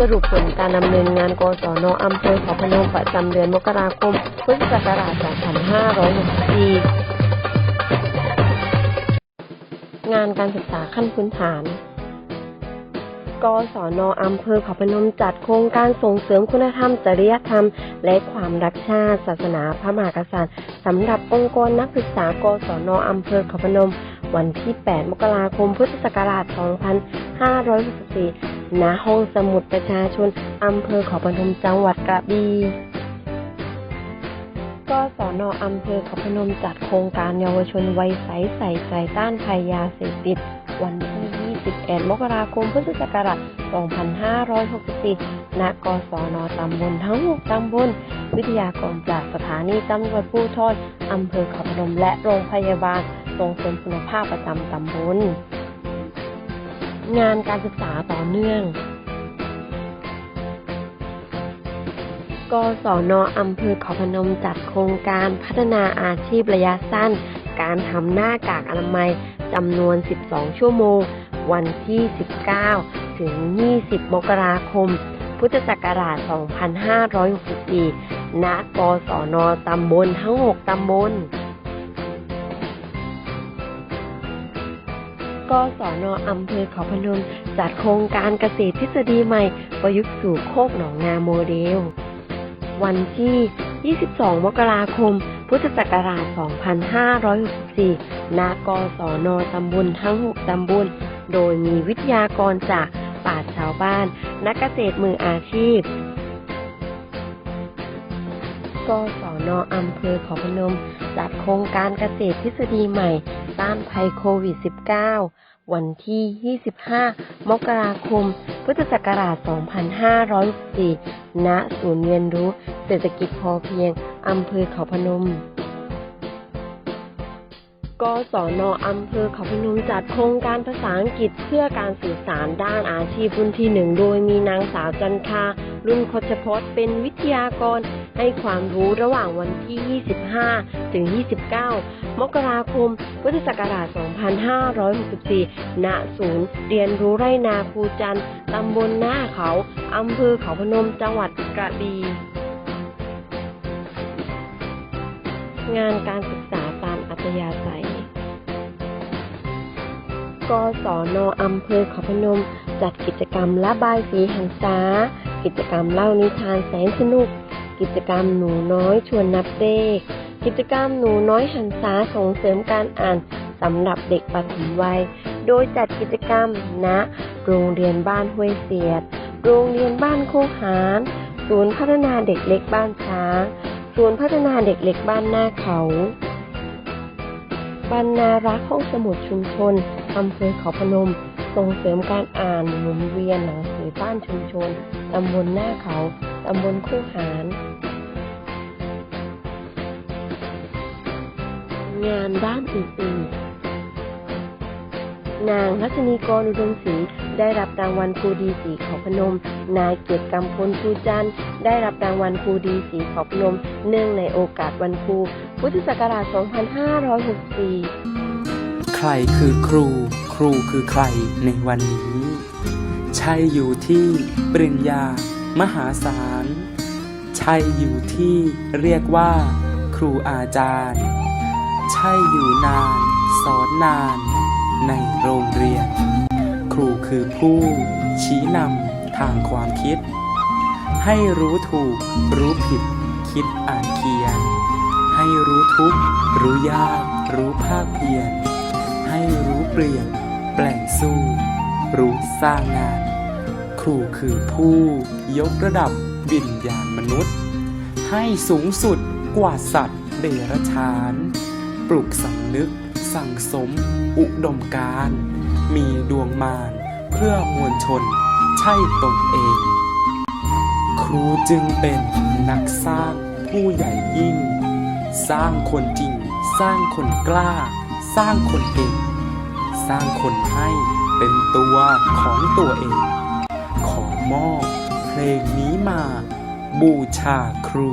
สรุปผลการดำเนินงานกศนอำเภอเขาพนมประจำเดือนมกราคม พุทธศักราช 2564 งานการศึกษาขั้นพื้นฐานกศนอำเภอเขาพนมจัดโครงการส่งเสริมคุณธรรม จริยธรรม และความรักชาติศาสนาพระมหากษัตริย์สำหรับองค์กรนักศึกษากศนอำเภอเขาพนม วันที่ 8 มกราคม พุทธศักราช 2564 ณห้องสมุดประชาชนอำเภอขาพนมจังหวัดกระบี่กศนอำเภอขาพนมจัดโครงการเยาวชนวัยใสใส่ใจต้านภัยยาเสพติด วันที่ 21 มกราคม พุทธศักราช 2564 ณ กศนตำบลทั้ง 6 ตำบล วิทยากรจากสถานีตำรวจภูธรอำเภอขาพนมและโรงพยาบาลส่งเสริมคุณภาพประจำตำบล งานการศึกษาต่อเนื่อง กศนอำเภอขาพนมจัดโครงการพัฒนาอาชีพระยะสั้น การทำหน้ากากอนามัยจำนวน 12 ชั่วโมง วันที่ 19 ถึง 20 มกราคม พุทธศักราช 2564 ณ กศนตำบลทั้ง 6 ตำบล กศนอำเภอเขาพนม จัดโครงการเกษตรทฤษฎีใหม่ ประยุกต์สู่โคกหนองนาโมเดล วันที่ 22 มกราคม พุทธศักราช 2564 ณ กศนตำบลทั้ง 6 ตำบล โดยมีวิทยากรจากป่าชชาวบ้าน นักเกษตรมืออาชีพ กศนอำเภอขาพนม จัดโครงการเกษตรทฤษฎีใหม่ ต้านภัยโควิด -19 วันที่ 25 มกราคม พุทธศักราช 2564ณ ศูนย์เรียนรู้เศรษฐกิจพอเพียง อำเภอเขาพนมกศนอำเภอเขาพนมจัดโครงการภาษาอังกฤษเพื่อการสื่อสารด้านอาชีพรุ่นที่หนึ่ง โดยมีนางสาวจันทารุ่นคชพจน์เป็นวิทยากร ให้ความรู้ระหว่างวันที่ 25 ถึง 29 มกราคม พุทธศักราช 2564 ณ ศูนย์เรียนรู้ไรนาภูจันทร์ตำบลหน้าเขาอำเภอเขาพนม จังหวัดกระบี่งานการศึกษาตามอัธยาศัย กศนอำเภอเขาพนม จัดกิจกรรมระบายสีหันษา กิจกรรมเล่านิทานแสนสนุก กิจกรรมหนูน้อยชวนนับเลข กิจกรรมหนูน้อยหันษาส่งเสริมการอ่านสำหรับเด็กปฐมวัย โดยจัดกิจกรรมณโรงเรียนบ้านห้วยเสียด โรงเรียนบ้านโคกหารศูนย์พัฒนาเด็กเล็กบ้านช้างศูนย์พัฒนาเด็กเล็กบ้านหน้าเขาบรรณารักษ์ห้องสมุดชุมชนอำเภอเขาพนม ส่งเสริมการอ่านหมุนเวียนหนังสือบ้านชุมชน ตำบลหน้าเขา ตำบลคู่หารงานด้านอื่นๆ นางรัชนีกรอุดมศรีได้รับรางวัลครูดีสีขาพนม นายเกียรติกำพลชูจันทร์ได้รับรางวัลครูดีสีขาพนม เนื่องในโอกาสวันครู พุทธศักราช 2564 ใครคือครู ครูคือใครในวันนี้ ใช่อยู่ที่ปริญญามหาศาล ใช่อยู่ที่เรียกว่า ครูอาจารย์ ใช่อยู่นาน สอนนาน ในโรงเรียน ครูคือผู้ ชี้นำทางความคิด ให้รู้ถูก รู้ผิด คิดอ่านเขียน ให้รู้ทุกรู้ยาก รู้ภาคเพียรให้รู้เปลี่ยน แปลงสู้ รู้สร้างงาน ครูคือผู้ ยกระดับ วิญญาณมนุษย์ ให้สูงสุดกว่าสัตว์เดรัจฉาน ปลุกสำนึก สั่งสม อุดมการ มีดวงมารเพื่อมวลชน ใช่ตนเอง ครูจึงเป็นนักสร้างผู้ใหญ่ยิ่ง สร้างคนจริง สร้างคนกล้า สร้างคนเก่ง สร้างคนให้เป็นตัวของตัวเอง ขอมอบ เพลงนี้มา บูชาครู